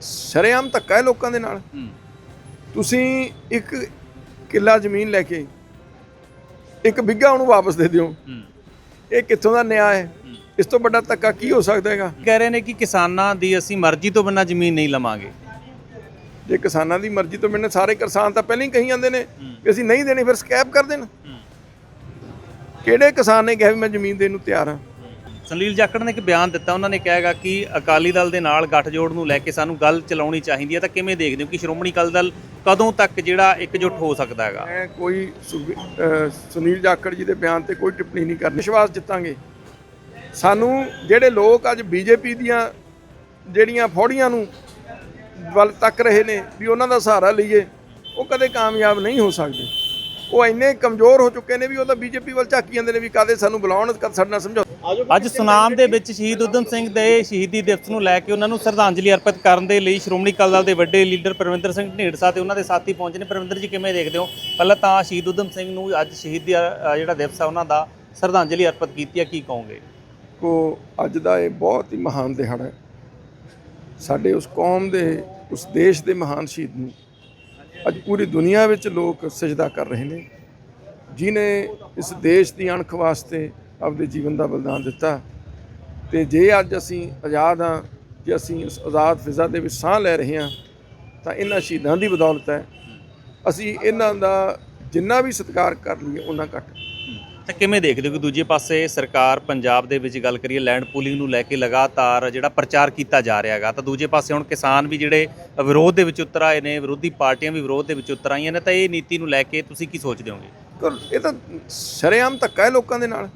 ਸ਼ਰੇਆਮ ਧੱਕਾ ਹੈ ਲੋਕਾਂ ਦੇ ਨਾਲ। ਤੁਸੀਂ ਇੱਕ ਕਿੱਲਾ ਜ਼ਮੀਨ ਲੈ ਕੇ ਇੱਕ ਬਿੱਗਾ ਉਹਨੂੰ ਵਾਪਸ ਦੇ ਦਿਓ। ਇਹ ਕਿੱਥੋਂ ਦਾ ਨਿਆਂ ਹੈ? ਇਸ ਤੋਂ ਵੱਡਾ ਧੱਕਾ ਕੀ ਹੋ ਸਕਦਾ ਹੈਗਾ? ਕਹਿ ਰਹੇ ਨੇ ਕਿ ਕਿਸਾਨਾਂ ਦੀ ਅਸੀਂ ਮਰਜ਼ੀ ਤੋਂ ਬਿਨਾਂ ਜ਼ਮੀਨ ਨਹੀਂ ਲਵਾਂਗੇ। ਜੇ ਕਿਸਾਨਾਂ ਦੀ ਮਰਜ਼ੀ ਤੋਂ ਮੈਨੇ ਸਾਰੇ ਕਿਸਾਨ ਤਾਂ ਪਹਿਲਾਂ ਹੀ ਕਹੀ ਜਾਂਦੇ ਨੇ ਕਿ ਅਸੀਂ ਨਹੀਂ ਦੇਣੀ ਫਿਰ ਸਕੈਪ ਕਰ ਦੇਣ। ਕਿਹੜੇ ਕਿਸਾਨ ਨੇ ਕਿਹਾ ਵੀ ਮੈਂ ਜ਼ਮੀਨ ਦੇਣ ਨੂੰ ਤਿਆਰ ਹਾਂ? ਸੁਨੀਲ ਜਾਖੜ ਨੇ ਇੱਕ ਬਿਆਨ ਦਿੱਤਾ, ਉਹਨਾਂ ਨੇ ਕਿਹਾਗਾ ਕਿ ਅਕਾਲੀ ਦਲ ਦੇ ਨਾਲ ਗੱਠਜੋੜ ਨੂੰ ਲੈ ਕੇ ਸਾਨੂੰ ਗੱਲ ਚਲਾਉਣੀ ਚਾਹੀਦੀ ਹੈ, ਤਾਂ ਕਿਵੇਂ ਦੇਖਦੇ ਹੋ ਕਿ ਸ਼੍ਰੋਮਣੀ ਅਕਾਲੀ ਦਲ ਕਦੋਂ ਤੱਕ ਜਿਹੜਾ ਇਕਜੁੱਟ ਹੋ ਸਕਦਾ ਹੈਗਾ? ਮੈਂ ਕੋਈ ਸੁਖ- ਅਹ ਸੁਨੀਲ ਜਾਖੜ ਜੀ ਦੇ ਬਿਆਨ ਤੇ ਕੋਈ ਟਿੱਪਣੀ ਨਹੀਂ ਕਰਨੀ। ਵਿਸ਼ਵਾਸ ਜਿੱਤਾਂਗੇ। ਸਾਨੂੰ ਜਿਹੜੇ ਲੋਕ ਅੱਜ ਬੀਜੇਪੀ ਦੀਆਂ ਜਿਹੜੀਆਂ ਫੌੜੀਆਂ ਨੂੰ ਵੱਲ ਤੱਕ ਰਹੇ ਨੇ ਵੀ ਉਹਨਾਂ ਦਾ ਸਹਾਰਾ ਲਈਏ, ਉਹ ਕਦੇ ਕਾਮਯਾਬ ਨਹੀਂ ਹੋ ਸਕਦੇ। ਉਹ ਇੰਨੇ ਕਮਜ਼ੋਰ ਹੋ ਚੁੱਕੇ ਨੇ ਵੀ ਉਹ ਤਾਂ ਬੀਜੇਪੀ ਵੱਲ ਝਾਕੀ ਜਾਂਦੇ ਨੇ ਵੀ ਕਦੇ ਸਾਨੂੰ ਬੁਲਾਉਣ ਕਦੇ ਸਾਡੇ ਨਾਲ ਸਮਝੋ ਅੱਜ ਸੁਨਾਮ ਦੇ ਵਿੱਚ ਸ਼ਹੀਦ ਉਦਮ ਸਿੰਘ ਦੇ ਸ਼ਹੀਦੀ ਦਿਵਸ ਨੂੰ ਲੈ ਕੇ ਉਹਨਾਂ ਨੂੰ ਸ਼ਰਧਾਂਜਲੀ ਅਰਪਿਤ ਕਰਨ ਦੇ ਲਈ ਸ਼੍ਰੋਮਣੀ ਅਕਾਲੀ ਦਲ ਦੇ ਵੱਡੇ ਲੀਡਰ ਪਰਮਿੰਦਰ ਸਿੰਘ ਢੀਂਡਸਾ ਤੇ ਉਹਨਾਂ ਦੇ ਸਾਥੀ ਪਹੁੰਚੇ ਨੇ। ਪਰਮਿੰਦਰ ਜੀ, ਕਿਵੇਂ ਦੇਖਦੇ ਹੋ? ਪਹਿਲਾਂ ਤਾਂ ਸ਼ਹੀਦ ਉਦਮ ਸਿੰਘ ਨੂੰ ਅੱਜ ਸ਼ਹੀਦੀ ਜਿਹੜਾ ਦਿਵਸ ਹੈ ਉਹਨਾਂ ਦਾ ਸ਼ਰਧਾਂਜਲੀ ਅਰਪਿਤ ਕੀਤੀ ਹੈ ਕੀ ਕਹੋਗੇ? ਕੋ ਅੱਜ ਦਾ ਇਹ ਬਹੁਤ ਹੀ ਮਹਾਨ ਦਿਹਾੜਾ ਹੈ। ਸਾਡੇ ਉਸ ਕੌਮ ਦੇ, ਉਸ ਦੇਸ਼ ਦੇ ਮਹਾਨ ਸ਼ਹੀਦ ਨੂੰ ਅੱਜ ਪੂਰੀ ਦੁਨੀਆ ਵਿੱਚ ਲੋਕ ਸਜਦਾ ਕਰ ਰਹੇ ਨੇ। ਜਿਨੇ ਇਸ ਦੇਸ਼ ਦੀ ਅਣਖ ਵਾਸਤੇ ਆਪਦੇ ਜੀਵਨ ਦਾ ਬਲੀਦਾਨ ਦਿੱਤਾ। ਤੇ ਜੇ ਅੱਜ ਅਸੀਂ ਆਜ਼ਾਦ ਹਾਂ, ਜੇ ਅਸੀਂ ਇਸ ਆਜ਼ਾਦ ਫਿਜ਼ਾ ਦੇ ਵਿੱਚ ਸਾਹ ਲੈ ਰਹੇ ਹਾਂ, ਤਾਂ ਇਹਨਾਂ ਸ਼ਹੀਦਾਂ ਦੀ ਬਦੌਲਤ ਹੈ। ਅਸੀਂ ਇਹਨਾਂ ਦਾ ਜਿੰਨਾ ਵੀ ਸਤਿਕਾਰ ਕਰ ਲਈਏ ਉਹਨਾਂ ਘੱਟ। ਤਾਂ ਕਿਵੇਂ ਦੇਖਦੇ ਹੋ ਕਿ ਦੂਜੇ ਪਾਸੇ ਸਰਕਾਰ ਪੰਜਾਬ ਦੇ ਵਿੱਚ ਗੱਲ ਕਰੀਏ ਲੈਂਡ ਪੂਲਿੰਗ ਨੂੰ ਲੈ ਕੇ ਲਗਾਤਾਰ ਜਿਹੜਾ ਪ੍ਰਚਾਰ ਕੀਤਾ ਜਾ ਰਿਹਾ ਹੈਗਾ ਤਾਂ ਦੂਜੇ ਪਾਸੇ ਹੁਣ ਕਿਸਾਨ ਵੀ ਜਿਹੜੇ ਵਿਰੋਧ ਦੇ ਵਿੱਚ ਉਤਰ ਆਏ ਨੇ ਵਿਰੋਧੀ ਪਾਰਟੀਆਂ ਵੀ ਵਿਰੋਧ ਦੇ ਵਿੱਚ ਉਤਰ ਆਈਆਂ ਨੇ ਤਾਂ ਇਹ ਨੀਤੀ ਨੂੰ ਲੈ ਕੇ ਤੁਸੀਂ ਕੀ ਸੋਚਦੇ ਹੋਗੇ? ਇਹ ਤਾਂ ਸ਼ਰੇਆਮ ਧੱਕਾ ਹੈ ਲੋਕਾਂ ਦੇ ਨਾਲ।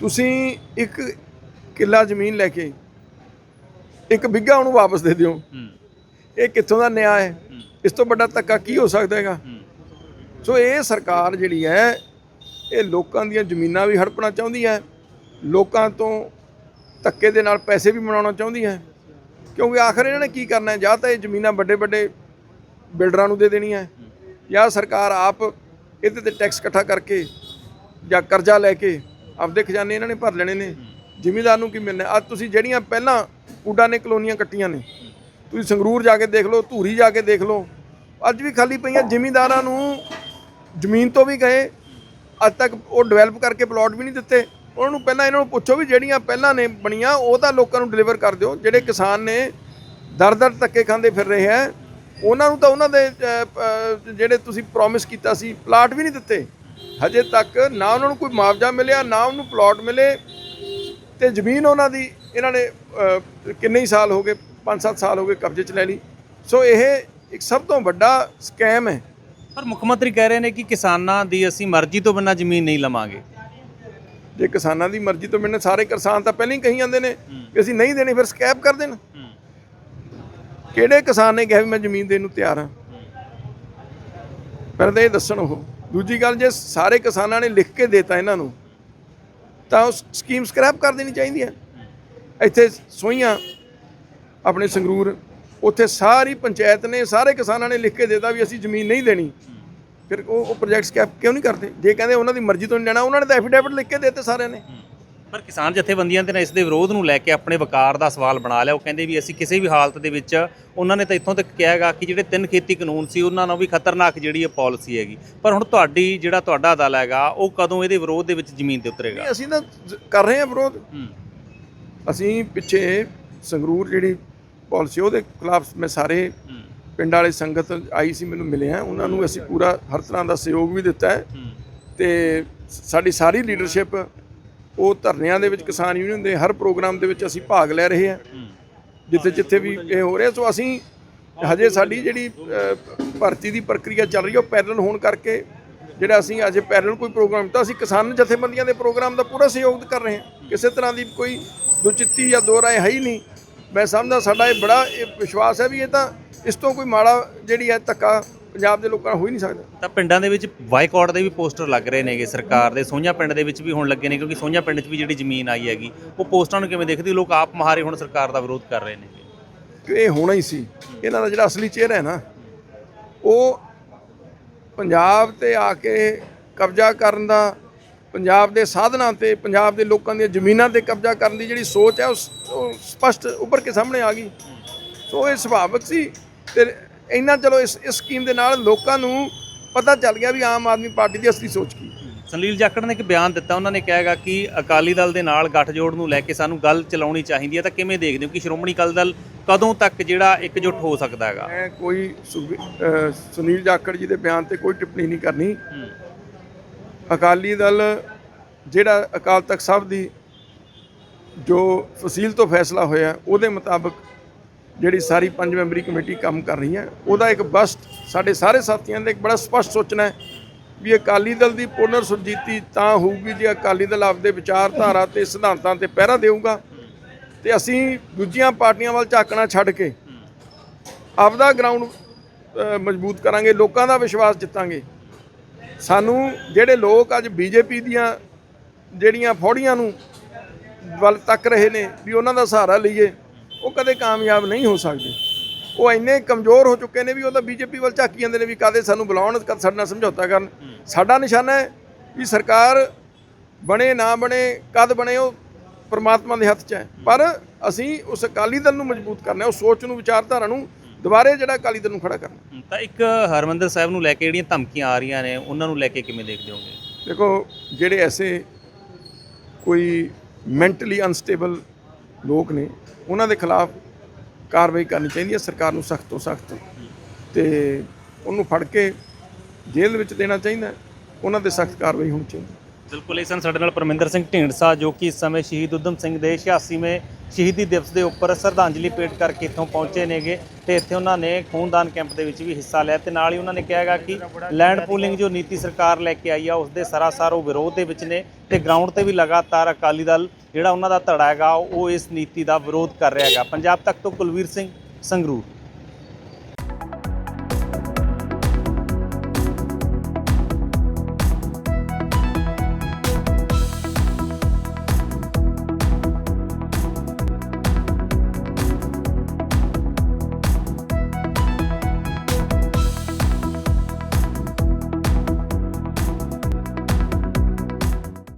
ਤੁਸੀਂ ਇੱਕ ਕਿੱਲਾ ਜ਼ਮੀਨ ਲੈ ਕੇ ਇੱਕ ਬਿੱਗਾ ਉਹਨੂੰ ਵਾਪਸ ਦੇ ਦਿਓ। ਇਹ ਕਿੱਥੋਂ ਦਾ ਨਿਆਂ ਹੈ। ਇਸ ਤੋਂ ਵੱਡਾ ਧੱਕਾ ਕੀ ਹੋ ਸਕਦਾ ਹੈਗਾ? ਸੋ ਇਹ ਸਰਕਾਰ ਜਿਹੜੀ ਹੈ ਇਹ ਲੋਕਾਂ ਦੀਆਂ ਜ਼ਮੀਨਾਂ ਵੀ ਹੜਪਣਾ ਚਾਹੁੰਦੀ ਹੈ ਲੋਕਾਂ ਤੋਂ ਧੱਕੇ ਦੇ ਨਾਲ ਪੈਸੇ ਵੀ ਬਣਾਉਣਾ ਚਾਹੁੰਦੀ ਹੈ। ਕਿਉਂਕਿ ਆਖਰ ਇਹਨਾਂ ਨੇ ਕੀ ਕਰਨਾ ਹੈ? ਜਾਂ ਤਾਂ ਇਹ ਜ਼ਮੀਨਾਂ ਵੱਡੇ ਵੱਡੇ ਬਿਲਡਰਾਂ ਨੂੰ ਦੇ ਦੇਣੀਆਂ ਹੈ, ਜਾਂ ਸਰਕਾਰ ਆਪ ਇਹਦੇ ਤੇ ਟੈਕਸ ਇਕੱਠਾ ਕਰਕੇ ਜਾਂ ਕਰਜ਼ਾ ਲੈ ਕੇ ਆਪਦੇ ਖਜ਼ਾਨੇ ਇਹਨਾਂ ਨੇ ਭਰ ਲੈਣੇ ਨੇ। ਜ਼ਿਮੀਦਾਰ ਨੂੰ ਕੀ ਮਿਲਣਾ ਅੱਜ ਤੁਸੀਂ ਜਿਹੜੀਆਂ ਪਹਿਲਾਂ ਕੂਡਾ ਨੇ ਕਲੋਨੀਆਂ ਕੱਟੀਆਂ ਨੇ ਤੁਸੀਂ ਸੰਗਰੂਰ ਜਾ ਕੇ ਦੇਖ ਲਓ ਧੂਰੀ ਜਾ ਕੇ ਦੇਖ ਲਓ ਅੱਜ ਵੀ ਖਾਲੀ ਪਈਆਂ ਜ਼ਿਮੀਦਾਰਾਂ ਨੂੰ ਜ਼ਮੀਨ ਤੋਂ ਵੀ ਗਏ, ਅੱਜ ਤੱਕ ਉਹ ਡਿਵੈਲਪ ਕਰਕੇ ਪਲਾਟ ਵੀ ਨਹੀਂ ਦਿੱਤੇ। ਉਹਨਾਂ ਨੂੰ ਪਹਿਲਾਂ ਇਹਨਾਂ ਨੂੰ ਪੁੱਛੋ ਵੀ ਜਿਹੜੀਆਂ ਪਹਿਲਾਂ ਨੇ ਬਣੀਆਂ, ਉਹ ਤਾਂ ਲੋਕਾਂ ਨੂੰ ਡਿਲੀਵਰ ਕਰ ਦਿਓ। ਜਿਹੜੇ ਕਿਸਾਨ ਨੇ ਦਰ ਦਰ ਧੱਕੇ ਖਾਂਦੇ ਫਿਰ ਰਹੇ ਹੈ, ਉਹਨਾਂ ਨੂੰ ਤਾਂ ਉਹਨਾਂ ਦੇ ਜਿਹੜੇ ਤੁਸੀਂ ਪ੍ਰੋਮਿਸ ਕੀਤਾ ਸੀ ਪਲਾਟ ਵੀ ਨਹੀਂ ਦਿੱਤੇ। ਹਜੇ ਤੱਕ ਨਾ ਉਹਨਾਂ ਨੂੰ ਕੋਈ ਮੁਆਵਜ਼ਾ ਮਿਲਿਆ, ਨਾ ਉਹਨੂੰ ਪਲਾਟ ਮਿਲੇ। ਤੇ ਜ਼ਮੀਨ ਉਹਨਾਂ ਦੀ ਇਹਨਾਂ ਨੇ ਕਿੰਨੇ ਹੀ ਸਾਲ ਹੋ ਗਏ 5-7 ਸਾਲ ਹੋ ਗਏ ਕਬਜ਼ੇ 'ਚ ਲੈ ਲਈ। ਸੋ ਇਹ ਇੱਕ ਸਭ ਤੋਂ ਵੱਡਾ ਸਕੈਮ ਹੈ। ਪਰ ਮੁੱਖ ਮੰਤਰੀ ਕਹਿ ਰਹੇ ਨੇ ਕਿ ਕਿਸਾਨਾਂ ਦੀ ਅਸੀਂ ਮਰਜ਼ੀ ਤੋਂ ਬਿਨਾਂ ਜ਼ਮੀਨ ਨਹੀਂ ਲਵਾਂਗੇ। ਜੇ ਕਿਸਾਨਾਂ ਦੀ ਮਰਜ਼ੀ ਤੋਂ ਮੈਨੇ ਸਾਰੇ ਕਿਸਾਨ ਤਾਂ ਪਹਿਲਾਂ ਹੀ ਕਹੀ ਜਾਂਦੇ ਨੇ ਕਿ ਅਸੀਂ ਨਹੀਂ ਦੇਣੀ, ਫਿਰ ਸਕੈਪ ਕਰ ਦੇਣ। ਕਿਹੜੇ ਕਿਸਾਨ ਨੇ ਕਿਹਾ ਵੀ ਮੈਂ ਜ਼ਮੀਨ ਦੇਣ ਨੂੰ ਤਿਆਰ ਹਾਂ? ਪਰ ਤਾਂ ਇਹ ਦੱਸਣ ਉਹ। ਦੂਜੀ ਗੱਲ, ਜੇ ਸਾਰੇ ਕਿਸਾਨਾਂ ਨੇ ਲਿਖ ਕੇ ਦੇਤਾ ਇਹਨਾਂ ਨੂੰ, ਤਾਂ ਉਹ ਸਕੀਮ ਸਕ੍ਰੈਪ ਕਰ ਦੇਣੀ ਚਾਹੀਦੀ ਹੈ। ਇੱਥੇ ਸੋਈਆਂ ਆਪਣੇ ਸੰਗਰੂਰ ਉੱਥੇ ਸਾਰੀ ਪੰਚਾਇਤ ਨੇ ਸਾਰੇ ਕਿਸਾਨਾਂ ਨੇ ਲਿਖ ਕੇ ਦੇਤਾ ਵੀ ਅਸੀਂ ਜ਼ਮੀਨ ਨਹੀਂ ਦੇਣੀ। ਫਿਰ ਉਹ ਉਹ ਪ੍ਰੋਜੈਕਟ ਸਕੈਪ ਕਿਉਂ ਨਹੀਂ ਕਰਦੇ? ਜੇ ਕਹਿੰਦੇ ਉਹਨਾਂ ਦੀ ਮਰਜ਼ੀ ਤੋਂ ਨਹੀਂ ਲੈਣਾ ਉਹਨਾਂ ਨੇ ਤਾਂ ਐਫੀਡੇਵਿਟ ਲਿਖ ਕੇ ਦੇਤੇ ਸਾਰਿਆਂ ਨੇ। ਪਰ ਕਿਸਾਨ ਜਥੇਬੰਦੀਆਂ ਤੇ ਨਾ ਇਸ ਦੇ ਵਿਰੋਧ ਨੂੰ ਲੈ ਕੇ ਆਪਣੇ ਵਕਾਰ ਦਾ ਸਵਾਲ ਬਣਾ ਲਿਆ। ਉਹ ਕਹਿੰਦੇ ਵੀ ਅਸੀਂ ਕਿਸੇ ਵੀ ਹਾਲਤ ਦੇ ਵਿੱਚ ਉਹਨਾਂ ਨੇ ਤਾਂ ਇੱਥੋਂ ਤੱਕ ਕਿਹਾ ਹੈਗਾ ਕਿ ਜਿਹੜੇ ਤਿੰਨ ਖੇਤੀ ਕਾਨੂੰਨ ਸੀ ਉਹਨਾਂ ਨਾਲ ਵੀ ਖਤਰਨਾਕ ਜਿਹੜੀ ਇਹ ਪਾਲਿਸੀ ਹੈਗੀ। ਪਰ ਹੁਣ ਤੁਹਾਡੀ ਜਿਹੜਾ ਤੁਹਾਡਾ ਦਲ ਹੈਗਾ ਉਹ ਕਦੋਂ ਇਹਦੇ ਵਿਰੋਧ ਦੇ ਵਿੱਚ ਜ਼ਮੀਨ ਤੇ ਉਤਰੇਗਾ? ਨਹੀਂ, ਅਸੀਂ ਤਾਂ ਜ- ਕਰ ਰਹੇ ਹਾਂ ਵਿਰੋਧ। ਅਸੀਂ ਪਿੱਛੇ ਸੰਗਰੂਰ ਜਿਹੜੀ ਪਾਲਿਸੀ ਉਹਦੇ ਖਿਲਾਫ ਮੈਂ ਸਾਰੇ ਪਿੰਡ ਵਾਲੇ ਸੰਗਤ ਆਈ ਸੀ ਮੈਨੂੰ ਮਿਲੇ ਆ। ਉਹਨਾਂ ਨੂੰ ਅਸੀਂ ਪੂਰਾ ਹਰ ਤਰ੍ਹਾਂ ਦਾ ਸਹਿਯੋਗ ਵੀ ਦਿੱਤਾ ਹੈ। ਤੇ ਸਾਡੀ ਸਾਰੀ ਲੀਡਰਸ਼ਿਪ ਉਹ ਧਰਨਿਆਂ ਦੇ ਵਿੱਚ ਕਿਸਾਨ ਯੂਨੀਅਨ ਦੇ ਹਰ ਪ੍ਰੋਗਰਾਮ ਦੇ ਵਿੱਚ ਅਸੀਂ ਭਾਗ ਲੈ ਰਹੇ ਹਾਂ ਹੂੰ। ਜਿੱਥੇ ਜਿੱਥੇ ਵੀ ਇਹ ਹੋ ਰਿਹਾ ਸੋ ਅਸੀਂ ਹਜੇ ਸਾਡੀ ਜਿਹੜੀ ਭਰਤੀ ਦੀ ਪ੍ਰਕਿਰਿਆ ਚੱਲ ਰਹੀ ਹੈ ਉਹ ਪੈਰਲਲ ਹੋਣ ਕਰਕੇ ਜਿਹੜਾ ਅਸੀਂ ਅਜੇ ਪੈਰਲਲ ਕੋਈ ਪ੍ਰੋਗਰਾਮ ਤਾਂ ਅਸੀਂ ਕਿਸਾਨ ਜਥੇਬੰਦੀਆਂ ਦੇ ਪ੍ਰੋਗਰਾਮ ਦਾ ਪੂਰਾ ਸਹਿਯੋਗ ਕਰ ਰਹੇ ਹਾਂ। ਕਿਸੇ ਤਰ੍ਹਾਂ ਦੀ ਕੋਈ ਦੁਚਿੱਤੀ ਜਾਂ ਦੋ ਰਾਏ ਹੈ ਹੀ ਨਹੀਂ। ਮੈਂ ਸਮਝਦਾ ਸਾਡਾ ਇਹ ਬੜਾ ਇਹ ਵਿਸ਼ਵਾਸ ਹੈ ਵੀ ਇਹ ਤਾਂ ਇਸ ਤੋਂ ਕੋਈ ਮਾੜਾ ਜਿਹੜੀ ਹੈ ਧੱਕਾ ਪੰਜਾਬ ਦੇ ਲੋਕਾਂ ਹੋ ਹੀ ਨਹੀਂ ਸਕਦਾ। ਤਾਂ ਪਿੰਡਾਂ ਦੇ ਵਿੱਚ ਬਾਈਕਾਟ ਦੇ ਵੀ ਪੋਸਟਰ ਲੱਗ ਰਹੇ ਨੇਗੇ ਸਰਕਾਰ ਦੇ ਸੋਹਣਾ ਪਿੰਡ ਦੇ ਵਿੱਚ ਵੀ ਹੁਣ ਲੱਗੇ ਨੇ ਕਿਉਂਕਿ ਸੋਹਣਾ ਪਿੰਡ 'ਚ ਵੀ ਜਿਹੜੀ ਜ਼ਮੀਨ ਆਈ ਹੈਗੀ ਉਹ ਪੋਸਟਰਾਂ ਨੂੰ ਕਿਵੇਂ ਦੇਖਦੇ? ਲੋਕ ਆਪ ਮਹਾਰੇ ਹੁਣ ਸਰਕਾਰ ਦਾ ਵਿਰੋਧ ਕਰ ਰਹੇ ਨੇ। ਕਿ ਇਹ ਹੋਣਾ ਹੀ ਸੀ। ਇਹਨਾਂ ਦਾ ਜਿਹੜਾ ਅਸਲੀ ਚਿਹਰਾ ਹੈ ਨਾ ਉਹ ਪੰਜਾਬ ਤੇ ਆ ਕੇ ਕਬਜ਼ਾ ਕਰਨ ਦਾ ਪੰਜਾਬ ਦੇ ਸਾਧਨਾਂ ਤੇ ਪੰਜਾਬ ਦੇ ਲੋਕਾਂ ਦੀਆਂ ਜ਼ਮੀਨਾਂ ਤੇ ਕਬਜ਼ਾ ਕਰਨ ਦੀ ਜਿਹੜੀ ਸੋਚ ਹੈ ਉਹ ਸਪਸ਼ਟ ਉੱਭਰ ਕੇ ਸਾਹਮਣੇ ਆ ਗਈ। ਸੋ ਇਹ ਸੁਭਾਵਿਕ ਸੀ ਤੇ ਇੰਨਾ ਚਲੋ ਇਸ ਇਸ ਸਕੀਮ ਦੇ ਨਾਲ ਲੋਕਾਂ ਨੂੰ ਪਤਾ ਚੱਲ ਗਿਆ ਵੀ ਆਮ ਆਦਮੀ ਪਾਰਟੀ ਦੀ ਅਸਲੀ ਸੋਚ ਕੀ ਹੈ। ਸੰਲੀਲ ਜਾਖੜ ਨੇ ਇੱਕ ਬਿਆਨ ਦਿੱਤਾ ਉਹਨਾਂ ਨੇ ਕਿਹਾਗਾ ਕਿ ਅਕਾਲੀ ਦਲ ਦੇ ਨਾਲ ਗੱਠਜੋੜ ਨੂੰ ਲੈ ਕੇ ਸਾਨੂੰ ਗੱਲ ਚਲਾਉਣੀ ਚਾਹੀਦੀ ਹੈ ਤਾਂ ਕਿਵੇਂ ਦੇਖਦੇ ਹੋ ਕਿ ਸ਼੍ਰੋਮਣੀ ਅਕਾਲੀ ਦਲ ਕਦੋਂ ਤੱਕ ਜਿਹੜਾ ਇਕਜੁੱਟ ਹੋ ਸਕਦਾ ਹੈਗਾ? ਮੈਂ ਕੋਈ ਸੁਨੀਲ ਜਾਖੜ ਜੀ ਦੇ ਬਿਆਨ ਤੇ ਕੋਈ ਟਿੱਪਣੀ ਨਹੀਂ ਕਰਨੀ। ਅਕਾਲੀ ਦਲ ਜਿਹੜਾ ਅਕਾਲ ਤਖਤ ਸਾਹਿਬ ਦੀ ਜੋ ਫਸੀਲ ਤੋਂ ਫੈਸਲਾ ਹੋਇਆ, ਉਹਦੇ ਮੁਤਾਬਕ ਜਿਹੜੀ ਸਾਰੀ ਪੰਜ ਮੈਂਬਰੀ ਕਮੇਟੀ ਕੰਮ ਕਰ ਰਹੀ ਹੈ, ਉਹਦਾ ਇੱਕ ਬਸਟ ਸਾਡੇ ਸਾਰੇ ਸਾਥੀਆਂ ਦਾ ਇੱਕ ਬੜਾ ਸਪਸ਼ਟ ਸੋਚਣਾ ਹੈ ਵੀ ਅਕਾਲੀ ਦਲ ਦੀ ਪੁਨਰ ਸੁਰਜੀਤੀ ਤਾਂ ਹੋਊਗੀ ਜੇ ਅਕਾਲੀ ਦਲ ਆਪਦੇ ਵਿਚਾਰਧਾਰਾ ਤੇ ਸਿਧਾਂਤਾਂ ਤੇ ਪਹਿਰਾ ਦੇਊਗਾ ਤੇ ਅਸੀਂ ਦੂਜੀਆਂ ਪਾਰਟੀਆਂ ਵੱਲ ਝਾਕਣਾ ਛੱਡ ਕੇ ਆਪਦਾ ਗਰਾਊਂਡ ਮਜ਼ਬੂਤ ਕਰਾਂਗੇ, ਲੋਕਾਂ ਦਾ ਵਿਸ਼ਵਾਸ ਜਿੱਤਾਂਗੇ। ਸਾਨੂੰ ਜਿਹੜੇ ਲੋਕ ਅੱਜ ਬੀਜੇਪੀ ਦੀਆਂ ਜਿਹੜੀਆਂ ਫੌੜੀਆਂ ਨੂੰ ਵੱਲ ਤੱਕ ਰਹੇ ਨੇ ਵੀ ਉਹਨਾਂ ਦਾ ਸਹਾਰਾ ਲਈਏ ਉਹ ਕਦੇ ਕਾਮਯਾਬ ਨਹੀਂ ਹੋ ਸਕਦੇ। ਉਹ ਇੰਨੇ ਕਮਜ਼ੋਰ ਹੋ ਚੁੱਕੇ ਨੇ ਵੀ ਉਹ ਤਾਂ ਬੀਜੇਪੀ ਵੱਲ ਝਾਕੀ ਜਾਂਦੇ ਨੇ ਵੀ ਕਦੇ ਸਾਨੂੰ ਬੁਲਾਉਣ ਕਦ ਸਾਡੇ ਨਾਲ ਸਮਝੌਤਾ ਕਰਨ। ਸਾਡਾ ਨਿਸ਼ਾਨਾ ਹੈ ਵੀ ਸਰਕਾਰ ਬਣੇ ਨਾ ਬਣੇ ਕਦ ਬਣੇ ਉਹ ਪਰਮਾਤਮਾ ਦੇ ਹੱਥ 'ਚ ਹੈ। ਪਰ ਅਸੀਂ ਉਸ ਅਕਾਲੀ ਦਲ ਨੂੰ ਮਜ਼ਬੂਤ ਕਰਨਾ ਹੈ, ਉਸ ਸੋਚ ਨੂੰ ਵਿਚਾਰਧਾਰਾ ਨੂੰ ਦੁਬਾਰੇ ਜਿਹੜਾ ਅਕਾਲੀ ਦਲ ਨੂੰ ਖੜਾ ਕਰਨਾ। ਤਾਂ ਇੱਕ ਹਰਮੰਦਰ ਸਾਹਿਬ ਨੂੰ ਲੈ ਕੇ ਜਿਹੜੀਆਂ ਧਮਕੀਆਂ ਆ ਰਹੀਆਂ ਨੇ ਉਹਨਾਂ ਨੂੰ ਲੈ ਕੇ ਕਿਵੇਂ ਦੇਖਦੇ ਹੋਗੇ? ਦੇਖੋ ਜਿਹੜੇ ਐਸੇ ਕੋਈ ਮੈਂਟਲੀ ਅਨਸਟੇਬਲ ਲੋਕ ਨੇ ਉਹਨਾਂ ਦੇ ਖਿਲਾਫ ਕਾਰਵਾਈ ਕਰਨੀ ਚਾਹੀਦੀ ਹੈ ਸਰਕਾਰ ਨੂੰ ਸਖਤ ਤੋਂ ਸਖਤ। ਤੇ ਉਹਨੂੰ ਫੜ ਕੇ ਜੇਲ੍ਹ ਵਿੱਚ ਦੇਣਾ ਚਾਹੀਦਾ। ਉਹਨਾਂ ਤੇ ਸਖਤ ਕਾਰਵਾਈ ਹੋਣੀ ਚਾਹੀਦੀ ਬਿਲਕੁਲ ਇਹ ਸਨ ਸਾਡੇ ਨਾਲ ਪਰਮਿੰਦਰ ਸਿੰਘ ਢੀਂਡਸਾ, ਜੋ ਕਿ ਇਸ ਸਮੇਂ ਸ਼ਹੀਦ ਉਦਮ ਸਿੰਘ ਦੇ 86ਵੇਂ ਸ਼ਹੀਦੀ ਦਿਵਸ ਦੇ ਉੱਪਰ ਸ਼ਰਧਾਂਜਲੀ ਭੇਟ ਕਰਕੇ ਇੱਥੋਂ ਪਹੁੰਚੇ ਨੇਗੇ ਤੇ ਇੱਥੇ ਉਹਨਾਂ ਨੇ ਖੂਨਦਾਨ ਕੈਂਪ ਦੇ ਵਿੱਚ ਵੀ ਹਿੱਸਾ ਲਿਆ ਤੇ ਨਾਲ ਹੀ ਉਹਨਾਂ ਨੇ ਕਿਹਾ ਹੈਗਾ ਕਿ ਲੈਂਡ ਪੂਲਿੰਗ ਜੋ ਨੀਤੀ ਸਰਕਾਰ ਲੈ ਕੇ ਆਈ ਆ ਉਸ ਦੇ ਸਰਾਸਰ ਉਹ ਵਿਰੋਧ ਦੇ ਵਿੱਚ ਨੇ ਤੇ ਗਰਾਊਂਡ ਤੇ ਵੀ ਲਗਾਤਾਰ ਅਕਾਲੀ ਦਲ ਜਿਹੜਾ ਉਹਨਾਂ ਦਾ ਧੜਾ ਹੈਗਾ, ਉਹ ਇਸ ਨੀਤੀ ਦਾ ਵਿਰੋਧ ਕਰ ਰਿਹਾ ਹੈਗਾ। ਪੰਜਾਬ ਤੱਕ ਤੋਂ ਕੁਲਵੀਰ ਸਿੰਘ ਸੰਗਰੂਰ।